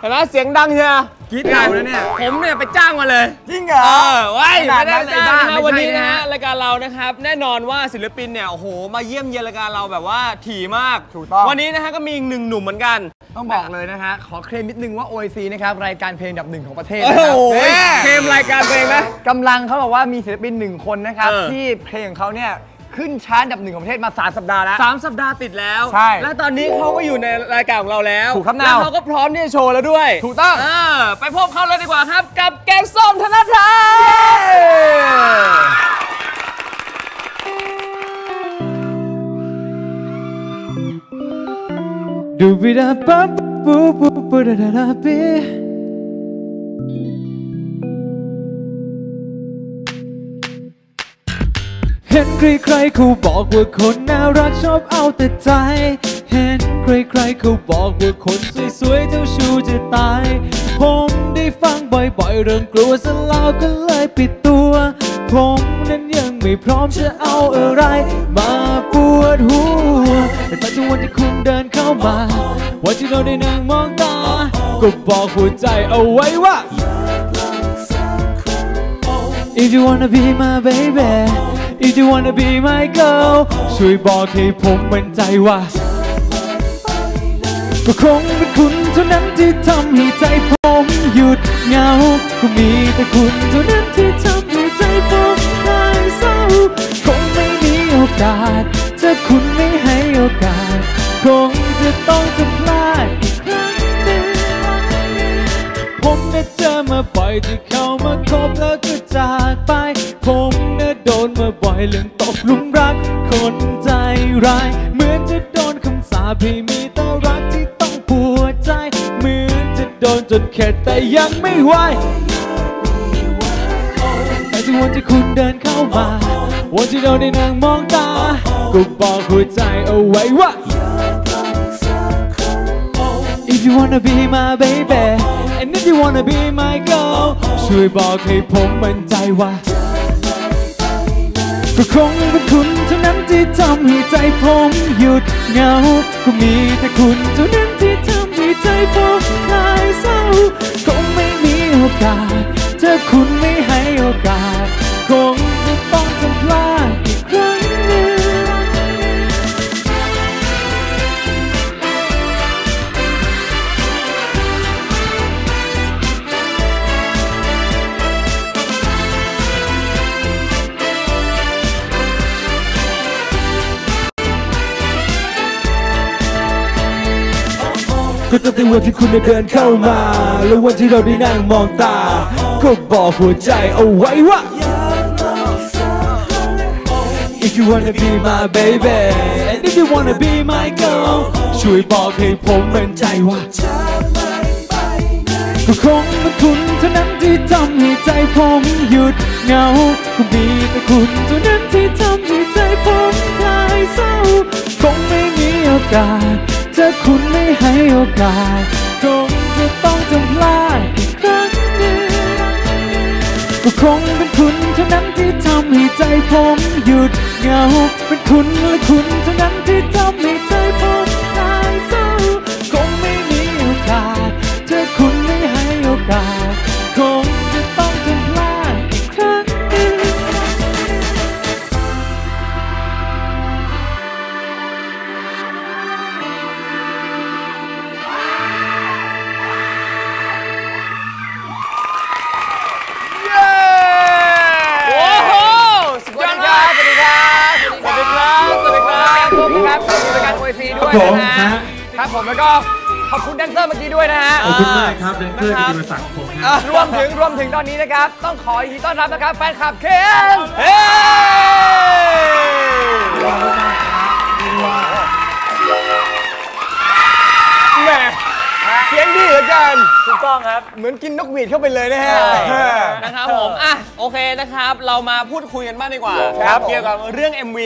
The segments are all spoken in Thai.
เห็นไหมเสียงดังเชียวกรี๊ดเราแล้วเนี่ยผมเนี่ยไปจ้างมาเลยจริงเหรอเออไว้ขนาไม่ดได้นั้นเลยจ้างบ้านะไม่วันใช่นี้นะนะฮะรายการเรานะครับ แน่นอนว่าศิลปินเนี่ยโอ้โหมาเยี่ยมเยียนรายการเราแบบว่าถี่มากถูกต้องวันนี้นะฮะก็มีอีกหนึ่งหนุ่มเหมือนกัน ต้องบอกเลยนะฮะขอเคลมนิดนึงว่า OIC นะครับรายการเพลงอันดับหนึ่งของประเทศโอ้นะโหครับเคมรายการเพลงนะกำลังเขาบอกว่ามีศิลปินหนึ่งคนนะครับเออที่เพลงของเขาเนี่ย ขึ้นชาร์ตอันดับหนึ่งของประเทศมาสามสัปดาห์แล้ว สามสัปดาห์ติดแล้ว ใช่และตอนนี้เขาก็อยู่ในรายการของเราแล้ว ถูกครับแล้วนาวเขาก็พร้อมที่จะโชว์แล้วด้วยถูกต้อง เออไปพบเขาเลยดีกว่าครับ กับแกงส้มธนทัศน์ดูบิดาปั๊บปูปูปูดาดาดาปี ห็นใครๆเขาบอกว่าคนน่ารักชอบเอาแต่ใจ เห็นใครๆเขาบอกว่าคนสวยๆเจ้าชู้จะตาย ผมได้ฟังบ่อยๆเริ่มกลัวซะแล้วก็เลยปิดตัว ผมนั้นยังไม่พร้อมจะเอาอะไร มาปวดหัวแต่ปัจจุบันที่คุณเดินเข้ามา ว่าที่เราได้นั่งมองตา ก็บอกหัวใจเอาไว้ว่า If you wanna be my baby If you wanna be my girl ช่วยบอกให้ผมมั่นใจว่าก็คงเป็นคุณเท่านั้นที่ทำให้ใจผมหยุดเหงาก็มีแต่คุณเท่านั้นที่ทำให้ใจผมคลายเศร้าคงไม่มีโอกาสถ้าคุณไม่ให้โอกาส คงจะต้องจะพลาดอีกครั้งหนึ่งผมน่ะเจอมาบ่อยที่เขามาคบแล้วก็จากไป ยเรื่องตกลุมรัก คนใจร้าย เหมือนจะโดนคำสาปให้มีแต่รักที่ต้องปวดใจ เหมือนจะโดนจนเข็ดแต่ยังไม่ไหวแต่ที่วันที่คุณเดินเข้ามาวันที่เราได้นั่งมองตาก็บอกหัวใจเอาไว้ว่า If you wanna be my baby and if you wanna be my girl ช่วยบอกให้ผมมั่นใจว่า ก็คงเป็นคุณเท่านั้นที่ทำให้ใจผมหยุดเหงา ก็มีแต่คุณเท่านั้นที่ทำให้ใจผมคลายเศร้า คงไม่มีโอกาส ถ้าคุณไม่ให้โอกาส คงจะต้อง ก็ตั้งแต่วันที่คุณได้เดินเข้ามา แล้ววันที่เราได้นั่งมองตา ก็บอกหัวใจเอาไว้ว่า If you wanna be my baby and if you wanna be my girl ช่วยบอกให้ผมมั่นใจว่าก็คงเป็นคุณเท่านั้นที่ทำให้ใจผมหยุดเหงาก็มีแต่คุณเท่านั้นที่ทำให้ใจผมคลายเศร้า คงไม่มีโอกาสถ้าคุณ ให้โอกาสคงจะต้องจำพลาดอีกครั้งหนึ่งก็คงเป็นคุณเท่านั้นที่ทำให้ใจผมหยุดเหงา เป็นคุณและคุณเท่านั้นที่ทำให้ใจผมหายเศร้าคงไม่มีโอกาสเธอคุณไม่ให้โอกาส แล้วก็ขอบคุณแดนเซอร์เมื่อกี้ด้วยนะฮะ ขอบคุณมากครับเดนเซอร์กิติมศักดิ์ผมครับรวมถึงรวมถึงตอนนี้นะครับ ต้องขอยินดีต้อนรับนะครับ แฟนคลับเคนเฮ้แหมเสียงดีเหลือเกิน ถูกต้องครับ เหมือนกินนกหวีดเข้าไปเลยนะฮะ นะครับผมอะโอเคนะครับ เรามาพูดคุยกันบ้างดีกว่าครับเกี่ยวกับเรื่อง MV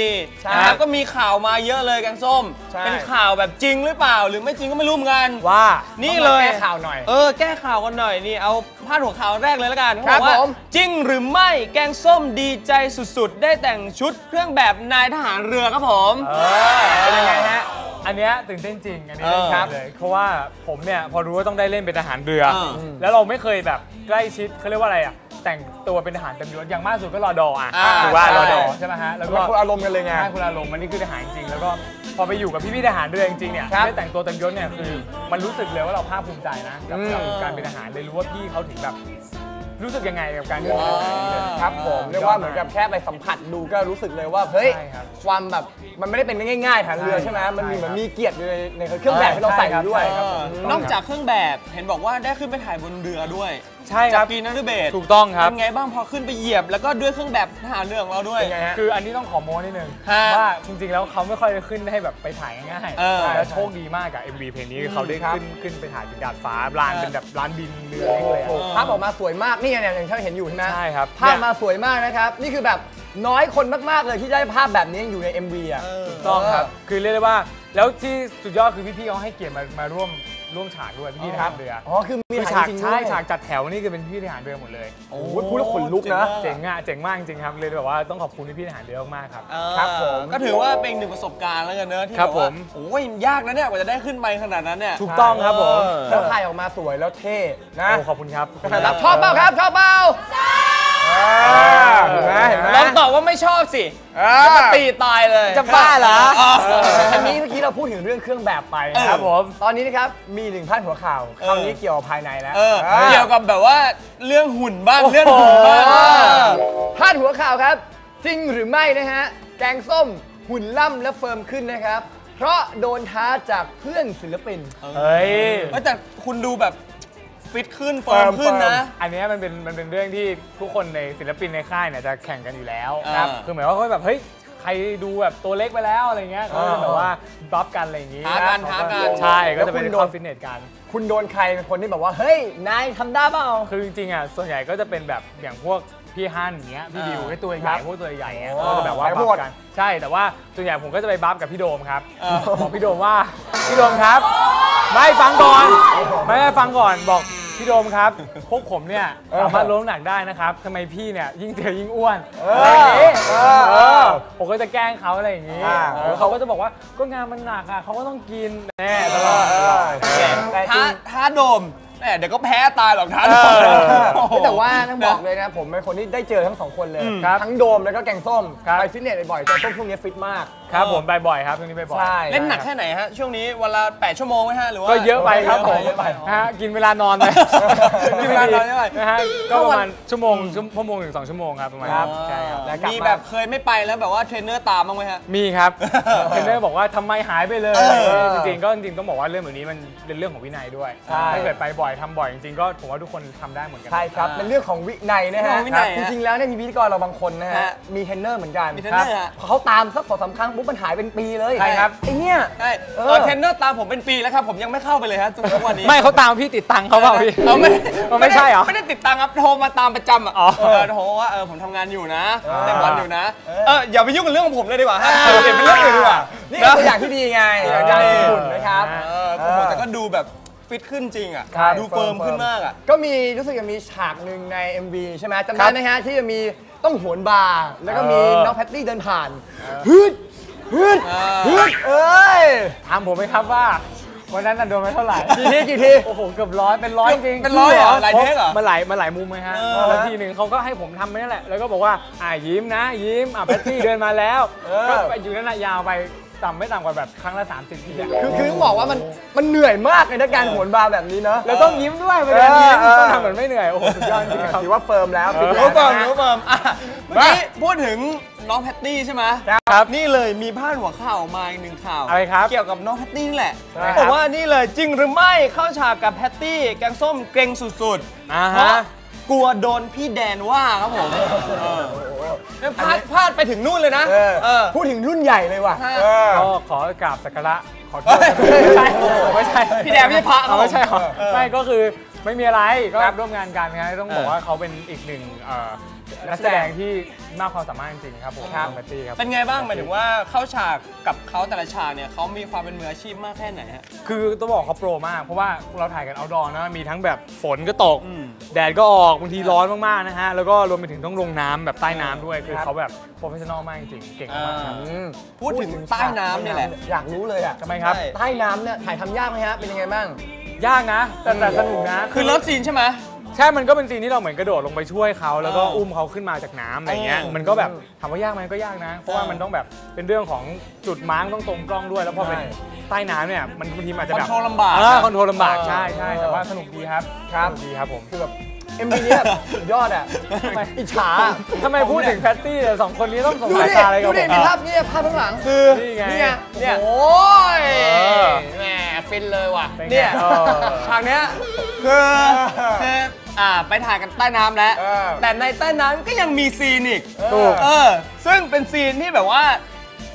ใช่นะครับก็มีข่าวมาเยอะเลยแกงส้มใช่เป็นข่าวแบบจริงหรือเปล่า หรือไม่จริงก็ไม่รู้เหมือนกันว่านี่นี่เลเลยยแก้ข่าวหน่อยเออแก้ข่าวกันหน่อยนี่เอาพาดหัวข่าวแรกเลยแล้วกันเขาครับบอกว่าผมจริงหรือไม่แกงส้มดีใจสุดๆ ได้แต่งชุดเครื่องแบบนายทหารเรือครับผมเออเป็นยังไงฮะอันเนี้ยตื่นเต้นจริงอันนี้เออครับเลยเพราะว่าผมเนี่ยพอรู้ว่าต้องได้ได้เล่นเป็นทหารเรือออ่าแล้วเราไม่เคยแบบใกล้ชิดเขาเรียกว่าอะไรอะแต่งตัวเป็นทหารเต็มยศอย่างมากสุดก็รอดออะอ่าถือว่าใช่รอดอใช่ไหมฮะแล้วก็มันคนอารมณ์กันเลยไงใช่คุณอารมณ์มันนี่คือทหารจริงแล้วก็พอไปอยู่กับพี่ๆทหารเรือจริงๆเนี่ยครับได้แต่งตัวเต็มยศเนี่ยคือมันรู้สึกเลยว่าเราภาคภูมิใจนะกับอืมกับการเป็นทหารเลยรู้ว่าพี่เขาถึงแบบ รู้สึกยังไงกับการเป็นทหารเลยครับผมเรียกว่าเหมือนกับแค่ไปสัมผัสดูก็รู้สึกเลยว่าเฮ้ยใช่ครับความแบบมันไม่ได้เป็นง่ายๆฐานเรือใช่ใช่ไหมมันมีใช่เหมือนครับมีเกียรติอยู่ในในเครื่องแบบที่เราใส่อยู่ด้วยใช่ครับเออนอกจากเครื่องแบบเห็นบอกว่าได้ขึ้นไปถ่ายบนเรือด้วย ใช่ครับจากกีนันเบศถูกต้องครับ เป็นไงบ้างพอขึ้นไปเหยียบ แล้วก็ด้วยเครื่องแบบทหารเรือของเราด้วย เป็นไงฮะ คืออันนี้ต้องขอโม้นิดนึงฮะว่าจริงๆ แล้วเขาไม่ค่อยได้ขึ้นให้แบบไปถ่ายง่ายเออแล้วโชคดีมากกับ MV เพลงนี้เขาได้ครับขึ้นขึ้นไปถ่ายเป็นดาดฟ้าลานเป็นแบบลานบินเรือเล็กเลยอะโอ้โหภาพออกมาสวยมากนี่ไงเนี่ยอย่างที่เราเห็นอยู่ใช่ไหมใช่ครับภาพมาสวยมากนะครับ นี่คือแบบน้อยคนมากๆเลยที่ได้ภาพแบบนี้อยู่ใน MV อะ ถูกต้องครับ คือเรียกได้ว่า แล้วที่สุดยอดคือพี่ๆเขาให้เกียรติมามาร่วม ร่วมฉากด้วยพี่ๆทหารเรืออ๋อคือมีคือถ่าฉายกจริงๆใช่ด้วยฉากจัดแถวนี่คือเป็นพี่ทหารเรือหมดเลยโอ้โหพูดแล้วขนลุกนะเจ๋งอะเจ๋งมากจริงๆครับเลยแบบว่าต้องขอบคุณพี่ๆทหารเรือมากๆครับเออครับผมก็ถือว่าเป็นอีกหนึ่งประสบการณ์แล้วกันเนอะที่ครับแว่าผมโอ้ยยากนะเนี่ยกว่าจะได้ขึ้นไปขนาดนั้นเนี่ยถูกต้องครับผมเออแล้วถ่ายออกมาสวยแล้วเท่นะโอ้ขอบคุณครับครับชอบเปล่าครับชอบเปล่าอ่า เห็นไหมเห็นไหมลองตอบว่าไม่ชอบสิอ่าจะตีตายเลย จะบ้าเหรอเออ อันนี้เมื่อกี้เราพูดถึงเรื่องเครื่องแบบไปเออครับผม ตอนนี้นะครับ มีหนึ่งพาดหัวข่าวคราวนี้เกี่ยวกับภายในแล้วเอออ่าเกี่ยวกับแบบว่าเรื่องหุ่นบ้างเรื่องหุ่นบ้างโอ้โหเออพาดหัวข่าวครับ จริงหรือไม่นะฮะ แกงส้มหุ่นล่ำและเฟิร์มขึ้นนะครับ เพราะโดนท้าจากเพื่อนศิลปิน เฮ้ยเฮ้ยแต่คุณดูแบบ ฟิตขึ้นเฟิร์มขึ้นนะ อันเนี้ยมันเป็นมันเป็นเรื่องที่ทุกคนในศิลปินในค่ายเนี่ยจะแข่งกันอยู่แล้วครับคือหมายว่าเขาแบบเฮ้ยใครดูแบบตัวเล็กไปแล้วอะไรเงี้ยเขาจะแบบว่าบัฟกันอะไรอย่างงี้ท้ากันท้ากันใช่ก็จะเป็นแล้วคุณโดนเข้าฟิตเนสกัน คุณโดนใครเป็นคนที่แบบว่าเฮ้ยนายทำได้เปล่าคือจริงๆอะส่วนใหญ่ก็จะเป็นแบบอย่างพวกพี่ฮั่นอย่างเงี้ยพี่อ่าดิวไอ้ตัวคใหรัญ่บพวกตัวใหญ่เงี้ยอ๋อก็จะแบบว่าสายบัโหฟดกันใช่แต่ว่าส่วนใหญ่ผมก็จะไปบัฟกับพี่โดมครับเออบอกพี่โดมว่าพี่โดมครับ ไม่ฟังก่อนไม่ไม่ฟังก่อนบอก พี่โดมครับ พวกผมเนี่ยสามารถลดน้ำหนักได้นะครับทำไมพี่เนี่ยยิ่งเจอยิ่งอ้วนเออะไรออย่างงี้เอเอออผมก็จะแกล้งเขาอะไรอย่างงี้อ่าเออเขาก็จะบอกว่าก็งานมันหนักอะเขาก็ต้องกินแน่ตลอดเอตลออดแต่จท้าริงท้าโดมแห มเดี๋ยวก็แพ้ตายหรอกท้าโดมเออโอ้โหแต่ว่าต้องบอกเลยนะผมเป็นคนที่ได้เจอทั้งสองคนเลยอืมครับทั้งโดมแล้วก็แกงส้มครับไปฟิตเนสบ่อยๆแต่ส้มช่วงนี้ฟิตมากครับผมไปบ่อยครับช่วงนี้ไปบ่อยใช่เล่นหนักแค่ไหนฮะช่วงนี้วันละ8ชั่วโมงไหมฮะหรือว่าก็เยอะไปครับผมเยอะไปนะฮะกินเวลานอนไปกินเวลานอนเยอะไปนะฮะก็ประมาณชั่วโมงชั่วโมงถึงสองชั่วโมงครับประมาณครับใช่ครับแล้วกลับมีมาแบบเคยไม่ไปแล้วแบบว่าเทรนเนอร์ตามบ้างไหมฮะมีครับเทรนเนอร์บอกว่าทำไมหายไปเลยเออจริงๆก็จริงๆต้องบอกว่าเรื่องแบบนี้มันเป็นเรื่องของวินัยด้วยใช่ถ้าเกิดไปบ่อยทำบ่อยจริงๆก็ผมว่าทุกคนทำได้เหมือนกัใช่ครับ เป็นเรื่องของวินัยนะเรื่ฮะองของวินัยจฮะริงๆแล้วเนี่ยมีพิธีกรเราบางคนนะฮะฮะ มีเทรนเนอร์เหมือนกันมีเทรนเนอร์ฮะพอเขาตามสักสองสามครั้งปุ๊บมันหายเป็นปีเลย ใช่ครับไอเนี่ยใช่เออเออเทรนเนอร์ตามผมเป็นปีแล้วครับผมยังไม่เข้าไปเลยฮะจนทุกวันนี้ ไม่เขาตามพี่ติดตังค์เขาเปล่าพี่เอาไม่เอาไม่ใช่เหรอ ไม่ได้ติดตังครับโทรมาตามประจำอะอ๋อเออโทรว่าเออผมทำงานอยู่นะเออแต่วันอยู่นะเออเอออย่าไปยุ่งกับเรื่องของผมเลยดีกว่าฮะเออเปลี่ยนเป็นเรื่องอื่นดีกว่า นี่คือตัวอย่างที่ดีไงอย่างการฟิตหุ่นนะครับเออผมบอกแต่ก็ดูแบบ ฟิตขึ้นจริงอะ ใช่ดูเฟิร์มขึ้นมากอะ ก็มีรู้สึกจะมีฉากหนึ่งใน MV ใช่ไหมจำได้ไหมฮะ ที่จะมีต้องโหนบาร์แล้วก็มีเออ น้องแพตตี้เดินผ่านฮึดฮึดฮึดเอ้ยถามผมไหมครับว่า วันนั้นน่ะโดนไปเท่าไหร่ กี่ทีกี่ที โอ้โห เกือบร้อยเป็นร้อยจริงเป็นร้อยเหรอหลายเทคเหรอมันหลายมันหลายมุมไหมฮะเออแล้วทีหนึ่งเขาก็ให้ผมทำไปนั่นแหละ แล้วก็บอกว่า อ่ายิ้มนะ ยิ้ม อะแพตตี้เดินมาแล้วเออก็ไปอยู่นั่นน่ะยาวไป ต่ำไม่ต่ำกว่าแบบครั้งละ 30ทีอะคือคือต้องบอกว่ามันมันเหนื่อยมากเลยนะการโหนบาร์แบบนี้เนาะ แล้วต้องยิ้มด้วยเวลายิ้มเออต้องทำเหมือนไม่เหนื่อย โอ้โหสุดยอดจริงๆครับ ถือว่าเฟิร์มแล้วฟิตรู้แล้วเฟิร์มนะรู้เฟิร์มอะเมื่อกี้พูดถึงน้องแพตตี้ใช่ไหมครับ นี่เลยมีพาดหัวข่าวออกมาอีกหนึ่งข่าว อะไรครับ เกี่ยวกับน้องแพตตี้นี่แหละใช่ครับ บอกว่านี่เลยจริงหรือไม่เข้าฉากกับแพตตี้แกงส้มเกรงสุดๆ อ่าเพราะฮะ กลัวโดนพี่แดนว่าครับผมเนี่ยพลาดพลาดไปถึงนู่นเลยนะเออเออพูดถึงรุ่นใหญ่เลยว่ะใช่เออก็ขอกราบสักการะขอโทษเฮ้ยไม่ใช่ไม่ใช่พี่แดนไม่ใช่พระครับเอาไม่ใช่เหรอเออไม่ก็คือไม่มีอะไรก็ครับร่วมงานกันครับต้องบอกว่าเขาเป็นอีกหนึ่งเอ่อ นักแสดงที่มากความสามารถจริงๆครับผมครับแพตตี้ครับ เป็นไงบ้างหมายถึงว่าเข้าฉากกับเขาแต่ละฉากเนี่ยเขามีความเป็นมืออาชีพมากแค่ไหนฮะ คือต้องบอกเขาโปรมาก เพราะว่าเราถ่ายกันเอาดอนะมีทั้งแบบฝนก็ตก อืมแดดก็ออกบางทีร้อนมากๆนะฮะ แล้วก็รวมไปถึงต้องลงน้ำแบบใต้น้ำด้วย คือครับเขาแบบโปรเฟชชั่นอลมากจริงๆเก่งมากครับอืมพูดถึงใต้น้ำเนี่ยแหละ อยากรู้เลยอะทำไมครับ ใช่ ใต้น้ำเนี่ยถ่ายทำยากไหมฮะเป็นยังไงบ้าง ยากนะ แต่แต่สนุกนะ คือเลิฟซีนใช่ไหม ใช่มันก็เป็นซีนที่เราเหมือนกระโดดลงไปช่วยเขาแล้วก็เอออุ้อุ้มเขาขึ้นมาจากน้ำอะไรเงี้ยเออมันก็แบบถามว่ายากไหมก็ยากนะ เพราะว่าเออมันต้องแบบเป็นเรื่องของจุดมาร์กต้องตรงกล้องด้วย แล้วพอเป็นใช่ใต้น้ำเนี่ยมันบางทีมันอาจจะแบบคอนโทรลลำบากเออนะคอนโทรลลำบากเออใช่ใช่แต่ว่าสนุกดีครับครับ สนุกดีครับผมคือแบบเอ็มวีนี้แบบสุดยอดอะอิจฉาทำไมพูดถึงแพตตี้เนี่ยสองคนนี้ต้องสงดูสายดิตาอะไรกับดูผดิม มีภาพนี่ภาพข้างหลังคือนี่ไงนี่ไงเนี่ยโอ้ยเออ แหมฟินเลยว่ะ เป็นไงเนี่ย เออ ฉากเนี้ยคือคือ อ่าไปถ่ายกันใต้น้ำแล้ว เออ แต่ในใต้น้ำก็ยังมีซีนอีกถูก เออ ซึ่งเป็นซีนที่แบบว่า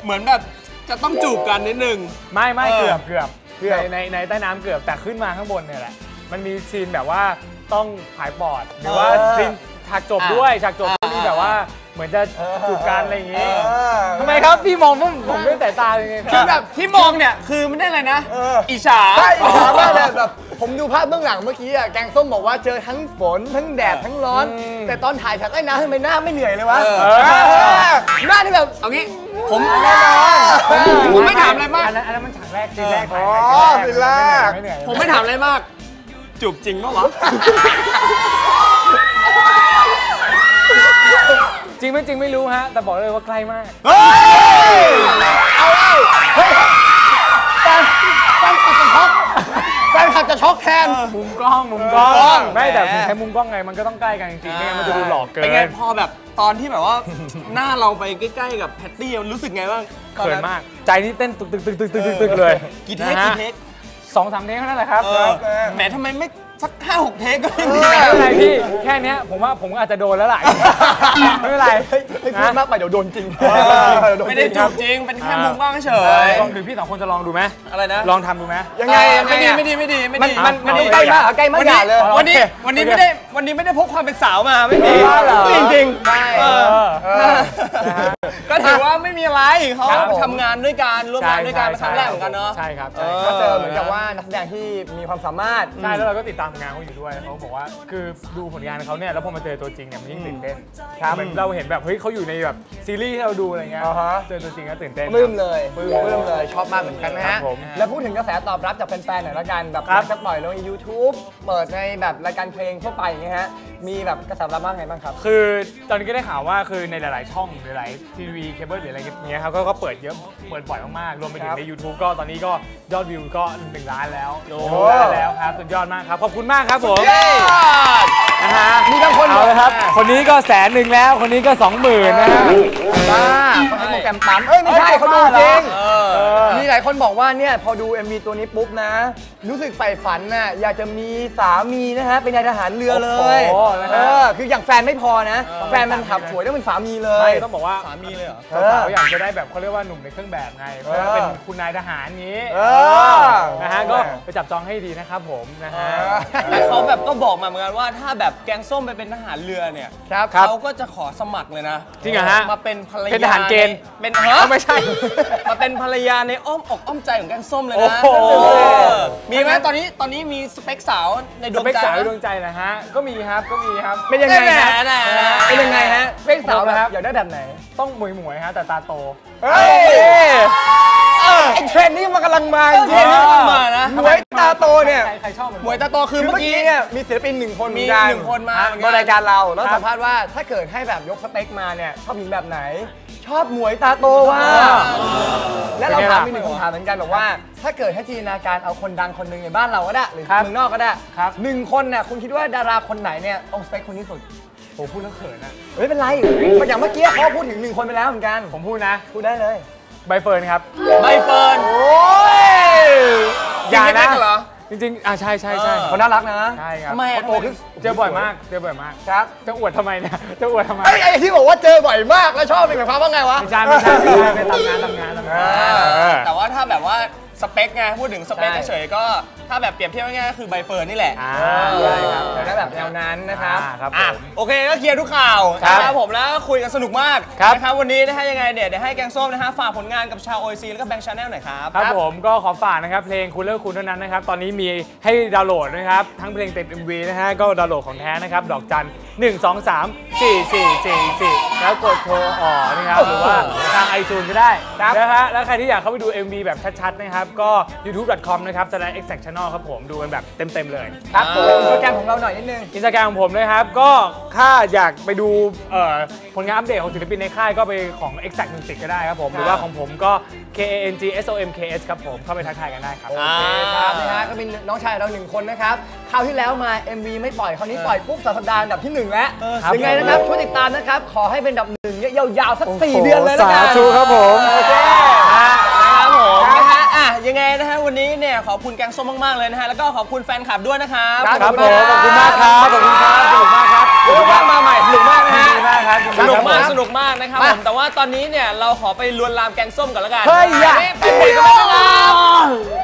เหมือนแบบจะต้องจูบกันนิดนึง ไม่ไม่เออเกือบเกือบเกือบ ในในในใต้น้ำเกือบแต่ขึ้นมาข้างบนเนี่ยแหละ มันมีซีนแบบว่าต้องผายปอด หรือว่าเออซีนฉากจบอะด้วยฉากจบอะก็มีแบบว่า เหมือนจะจูบกันอะไรอย่างงี้เออทำไมครับพี่มองผมผมด้วยสายตายังไงคือแบบที่มองเนี่ยคือไม่ได้อะไรนะเอออิจฉาใช่ถามากเลยแบบผมดูภาพเบื้องหลังเมื่อกี้อะแกงส้มบอกว่าเจอทั้งฝนทั้งแดดทั้งร้อน แต่ตอนถ่ายฉากใต้น้ำทำไมหน้าไม่เหนื่อยเลยวะเออเออหน้าที่แบบ เอางี้ผมแน่นอนผมไม่ถามอะไรมาก อันนั้นอันนั้นมันฉากแรกซีนแรกอ๋อถ่ายซีนแรก ไม่เหนื่อยผมไม่ถามอะไรมาก จูบจริงปะวะ จริงไม่จริงไม่รู้ฮะ แต่บอกเลยว่าใกล้มาก เฮ้ยเอาเอาเฮ้ยแฟนแฟนขับจะช็อกแฟนขับจะช็อกแทน มุมกล้องมุมกล้องมุมกล้องไม่แต่แหมถึงใช้มุมกล้องไงมันก็ต้องใกล้กันจริงๆไม่งั้นมันจะดูหลอกเกินเป็นไงพอแบบตอนที่แบบว่า หน้าเราไปใกล้ๆกับแพตตี้มันรู้สึกไงบ้างตอนเขินนั้นมาก ใจนี่เต้นตึกตึกตึกตึกตึกตึกตึกเลยกี่เทคนะฮะกี่เทคสองสามเทคเท่านั้นแหละครับ เออแหมทำไมไม่ สักห้าหกเทคก็ยังดีเออไม่เป็นไรพี่ แค่เนี้ยผมว่าผมก็อาจจะโดนแล้วล่ะ ไม่เป็นไรเฮ้ยเฮ้ยพูดนะมากไปเดี๋ยวโดนจริงไม่ได้จูบจริง เป็นแค่มุมกล้องเฉยลองดูพี่สองคนจะลองดูไหมอะไรนะ ลองทำดูไหมยังไงยังไงไม่ดีอะไม่ดีไม่ดีไม่มันดีมันมันเอาดูใกล้มากเหรอใกล้มากวันอย่านี้เลยวันนี้โอเควันนี้โอเคไม่ได้วันนี้ไม่ได้พกความเป็นสาวมาไม่มีบ้าเหรอจริงจริงใช่เอเอออก็ถือว่าไม่มีอะไรเขาครับผมทำงานด้วยกันร่วมงานด้วยกันเป็นครั้งแรกเหมือนกันเนาะใช่ครับเอใช่อครับก็เจอเหมือนกับว่านักแสดงที่มีความสามารถใช่แล้วเราก็ติดตามผลงานเขาอยู่ด้วยเขาบอกว่าคือดูผลงานเขาเนี่ยแล้วพอมาเจอตัวจริงเนี่ยมันยิ่งตื่นเต้นครับเหมือนเราเห็นแบบเฮ้ยเขาอยู่ในแบบซีรีส์ที่เราดูอะไรเงี้ยอ่าฮะ เจอตัวจริงก็ตื่นเต้นปลื้มเลยปลื้ปลื้มมเลยชอบมากเหมือนกันนะครัฮะบผมแล้วพูดถึงกระแสตอบรับจากแฟนๆหน่อยละกันแบบครับหลังจากปล่อยลงใน YouTube เปิดในแบบรายการเพลงทั่วไปอย่างเงี้ยฮะมีแบบกระแสตอบรับบ้างไงบ้างครับ คือตอนนี้ก็ได้ข่าวว่าคือในหลาย ๆ ช่องหรือหลายทีวีเคเบิลหรืออะไรเงี้ยครับก็ก็เปิดเยอะเปิดบ่อยมาก ๆ รวมไปถึคงรับใน YouTube ก็ตอนนี้ก็ยอดวิวก็ 1 ล้านแล้วโอ้ หนึ่งล้านแล้วครับ สุดยอดมากครับ ขอบคุณมากครับผมเย้ นะฮะมีบางคนเอาเลยครับ คนนี้ก็แสนหนึ่งแล้ว คนนี้ก็สองหมื่นนะฮะบ้าเขาใช้โปรแกรมปั๊มเอ้ยไม่ใช่เขาดูจริงเออเออมีหลายคนบอกว่าเนี่ยพอดู MV ตัวนี้ปุ๊บนะรู้สึกใฝ่ฝันน่ะอยากจะมีสามีนะฮะเป็นนายทหารเรือเลยโอ้โหนะฮะ เออคืออย่างแฟนไม่พอนะ แฟนมันถับสวยต้องเป็นสามีเลไม่ยต้องบอกว่าสามีเลยเหรอเออสาวๆอยากจะได้แบบเขาเรียกว่าหนุ่มในเครื่องแบบไงเพราะว่าเป็นคุณนายทหารงี้เออ นะฮะก็ไปจับจองให้ดีนะครับผมนะฮะ แต่เขาแบบก็บอกมาเหมือนกันว่าถ้าแบบแกงส้มไปเป็นทหารเรือเนี่ยครับครับเขาก็จะขอสมัครเลยนะจริงเหรอฮะมาเป็นภรรยาเป็นทหารเกณฑ์ในเป็นฮะไม่ใช่ มาเป็นภรรยาในอ้อมอกอ้อมใจของแกงส้มเลยโอ้นะโห เออมีไหมตอนนี้ตอนนี้มีสเปคสาวในดสวงเปคใจสาวไหมในดวงใจนะฮะ ก็มีครับ ก็มีครับ เป็นยังไงฮะแหมแหมเป็นยังไงฮะเป็นสาวแบบครับ อยากได้แบบไหน ต้องหมวยหมวยๆฮะ แต่ตาโต เฮ้ยไอ้เทรนด์นี้มันกำลังมาจเทริรงนด์นี้กำลังมานะๆหมวยตาโตเนี่ยใครใครชอบเหมือนหมวยตาโตคือคือเมื่เมื่ออกี้กี้เนี่ยมีศิลปินหนึ่งคนมีเหอกัหนึ่งคนมาอะเหมือนกันบนรายการเราแล้วครับสัมภาษณ์ว่าถ้าเกิดให้แบบยกสเปคมาเนี่ยชอบหญิงแบบไหน ชอบหมวยตาโตว่าและเราถามมีหนึ่งคำถามเหมือนกันบอกว่า ถ้าเกิดให้จินตนาการเอาคนดังคนหนึ่งในบ้านเราก็ได้ หรือครับเมืองนอกก็ได้ครับหนึ่งคนเนี่ยคุณคิดว่าดาราคนไหนเนี่ยตรงสเปคคนที่สุดผมพูดแล้วเขินอะไม่เป็นไรอย่างเมื่อกี้เขาพูดถึงหนึ่งคนไปแล้วเหมือนกัน ผมพูดนะ พูดได้เลยใบเฟิร์นครับใบเฟิร์นโอ้ยอย่านะ จริงๆเหรอจริงๆอ่าใช่ใช่ใช่เออเขาน่ารักนะใช่ครับทำไมอะ เขาโตขึ้นเจอบ่อยมากเจอบ่อยมากครับ จะอวดทำไมเนี่ยจะอวดทำไมไอ้ไอ้ที่บอกว่าเจอบ่อยมากแล้วชอบเป็นหมายความว่าไงวะ ไม่ใช่ไม่ใช่ไม่ใช่ไปทำงานทำงานทำงานเออแต่ว่าถ้าแบบว่าสเปคไงพูดถึงสเปคใช่ เฉยๆก็ ถ้าแบบเปรียบเทียบง่ายๆก็คือใบเฟิร์นนี่แหละอ่าใช่ครับอยากได้แบบแนวนั้นนะครับอ่าครับผอะมโอเคก็เคลียร์ทุกข่าวครับนะครับผมแล้วก็คุยกันสนุกมากครับ นะครับวันนี้นะฮะยังไงเนี่ยเดี๋ยวให้แกงส้มนะฮะฝากผลงานกับชาวโอซีแล้วก็แบงค์ชาแนลหน่อยครับ ครับผมก็ขอฝากนะครับเพลงคุณเลิกคุณเท่านั้นนะครับ ตอนนี้มีให้ดาวน์โหลดนะครับ ทั้งเพลงเต็ม MV นะฮะ ก็ดาวน์โหลดของแท้นะครับ ดอกจัน 1 2 3 4 4 4 4 แล้วกดโทรอ๋อนะครับ หรือว่าทางไอจูนก็ได้ครับนะฮะแล้วใครที่อยากเข้าไปดู MV แบบชัดๆ นะครับ ก็ youtube.com นะครับ slash exact channel ครับผมดูกันแบบเต็มๆเลย ครับผมโปรแกรมของเราหน่อยนิดนึง อินสตาแกรมของผมนะครับ ก็ถ้าอยากไปดูเอ่อผลงานอัปเดตของศิลปินในค่ายก็ไปของ exact music ก็ได้ครับผม หรือว่าของผมก็ k a n g s o m k s ครับผมเข้าไปทักทายกันได้ครับ โอเคครับนะฮะก็เป็นน้องชายเราหนึ่งคนนะครับคราวที่แล้วมา MV ไม่ปล่อยคราวนี้ปล่อยปุ๊บสัปดาห์อันดับที่หนึ่งแล้วครับยังไงนะครับช่วยติดตามนะครับขอให้เป็นอันดับหนึ่งเนี่ยยาวๆสักสี่เดือนเลยนะสากันธุครับผม โอเค นะครับผมนะฮะอะยังไงนะฮะวันนี้เนี่ยข อบคุณแกงส้มมากๆเลยนะฮะแล้วก็ขอบคุณแฟนคลับด้วยนะครับครับครับผมขอบคุณมากครับขอบคุณครับสนุกมากครับเดี๋ยวว่างมาใหม่สนุกมากนะฮะดีมากครับยินสดีนุกครับมากผมสนุกมากนะครับผมแต่ว่าตอนนี้เนี่ยเราขอไปลวนลามแกงส้มก่อนแล้วกันเฮ้ยอย่าไปเบรกกันก่อนนะครับ